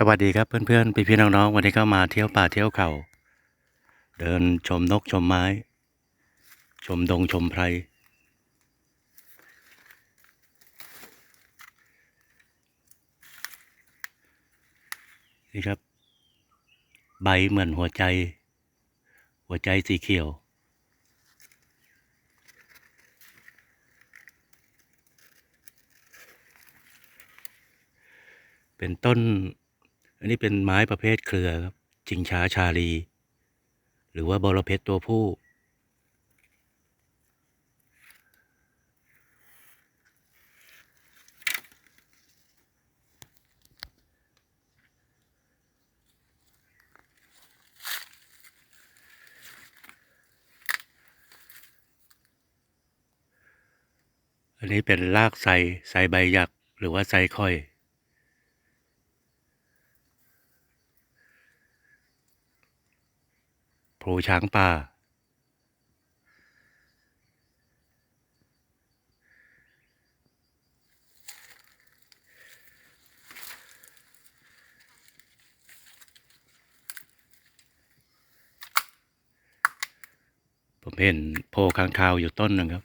สวัสดีครับเพื่อนๆพี่ๆน้องๆวันนี้ก็มาเที่ยวป่าเที่ยวเขา เดินชมนกชมไม้ ชมดงชมไพร นี่ครับ ใบเหมือนหัวใจ หัวใจสีเขียว เป็นต้น อันนี้เป็นไม้ประเภทเครือครับจิงช้าชาลี หรือว่าบอระเพชรตัวผู้ อันนี้เป็นรากไทรไทรใบหยักหรือว่าไทรค่อย โพช้างป่า ผมเห็นโพค้างคาวอยู่ต้นหนึ่งครับ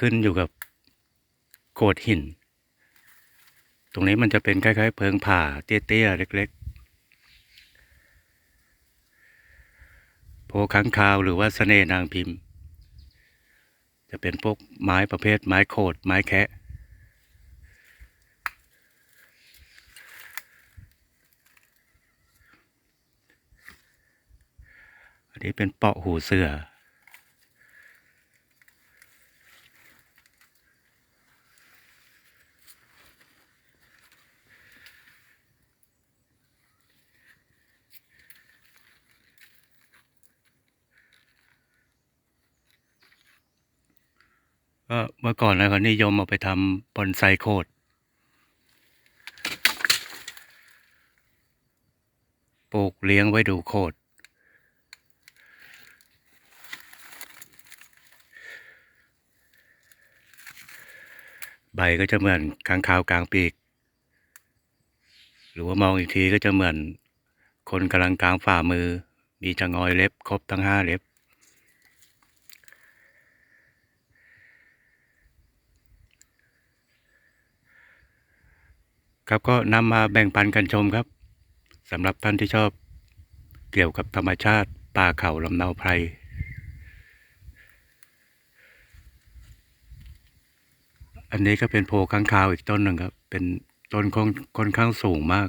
ขึ้นอยู่กับโขดหิน ตรงนี้มันจะเป็นคล้ายๆ เพิงผ่าเตี้ยๆ เล็กๆ โพค้างคาวหรือว่าสเสน่นางพิมพ์ จะเป็นพวกไม้ประเภทไม้โขดไม้แคะอันนี้เป็นเปาะหูเสือ ก็เมื่อก่อนนะเขานิยมเอาไปทำบอนไซโคดปลูกเลี้ยงไว้ดูโคดใบก็จะเหมือนค้างคาวกลางปีก หรือว่ามองอีกทีก็จะเหมือนคนกำลังกลางฝ่ามือ มีจะงอยเล็บครบทั้งห้าเล็บ ครับก็นำมาแบ่งปันกันชมครับสำหรับท่านที่ชอบเกี่ยวกับธรรมชาติป่าเขาลำเนาไพรอันนี้ก็เป็นโพค้างคาวอีกต้นหนึ่งครับ เป็นต้นค่อนค่อนข้างสูงมาก